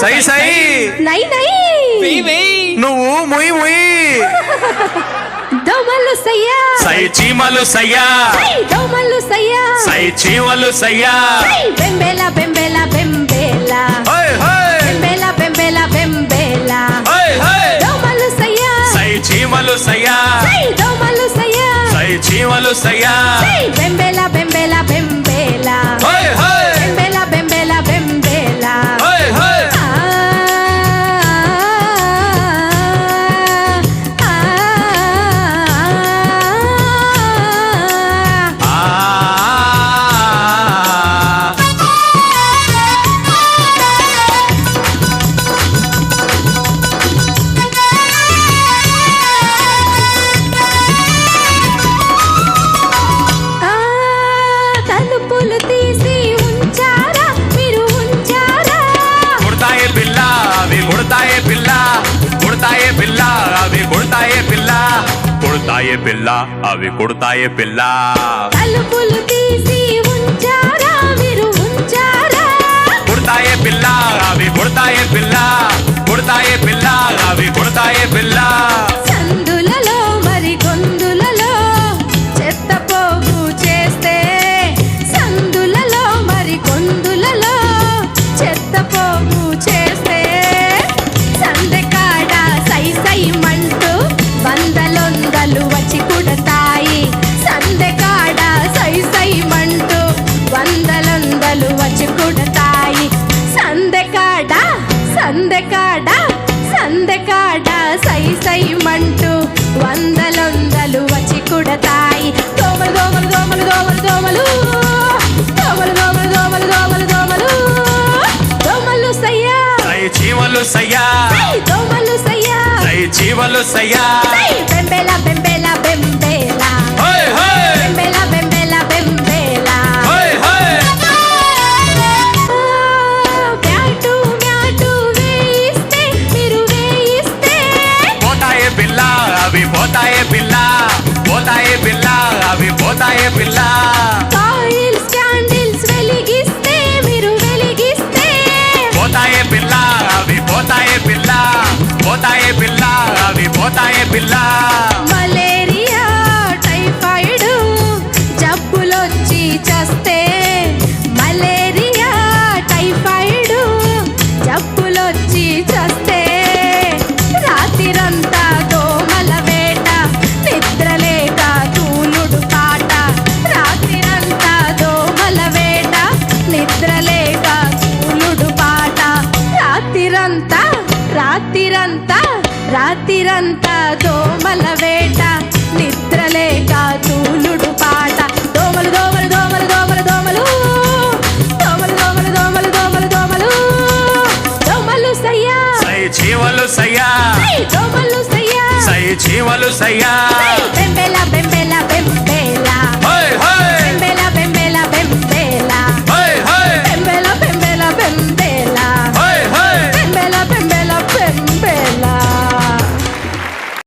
సై సై. నై నై. నువ్వు ముయ్ ముయ్. దోమలు సయ్యా. సై చీమలు సయ్యా. దోమలు సయ్యా. సై చీమలు సయ్యా. సై బెంబేల బెంబేల బెంబేల. హోయ్ హోయ్ బెంబేల బెంబేల బెంబేల. హోయ్ హోయ్ దోమలు సయ్యా. సై చీమలు సయ్యా. దోమలు సయ్యా. సై చీమలు సయ్యా. బెంబేల కొడతాయే పిల్ల అవి కొడతాయే పిల్ల. తలుపులు తీసి ఉంచారా మీరు ఉంచారా? కొడతాయే పిల్ల అవి కొడతాయే పిల్ల. కొడతాయే పిల్ల అవి కొడతాయే పిల్ల. సందెకాడ? సందెకాడ? సై సై మంటూ వందలొందలు వచ్చి కుడతాయి దోమలు దోమలు దోమలు దోమలు దోమలు. దోమలు దోమలు దోమలు దోమలు దోమలు. దోమలు సయ్యా. చీమలు సయ్యా. దోమలు సయ్యా. చీమలు సయ్యా. బెంబేల బెంబేల పిల్ల పోతాయే పిల్ల అవి పోతాయే పిల్ల. కాయిల్స్ క్యాండిల్స్ వెలిగిస్తే మీరు వెలిగిస్తే. పోతాయే పిల్ల అవి పోతాయే పిల్ల పోతాయే పిల్ల అవి పోతాయే పిల్ల. రాత్రిరంతా రాత్రిరంతా దోమల వేట నిద్రలేక తూలుడు పాట. దోమలు దోమలు దోమలు దోమలు దోమలు దోమలు దోమలు దోమలు దోమలు దోమలు. దోమలు సయ్యా. సై చీమలు సయ్యా. దోమలు సయ్యా. సై చీమలు సయ్యా.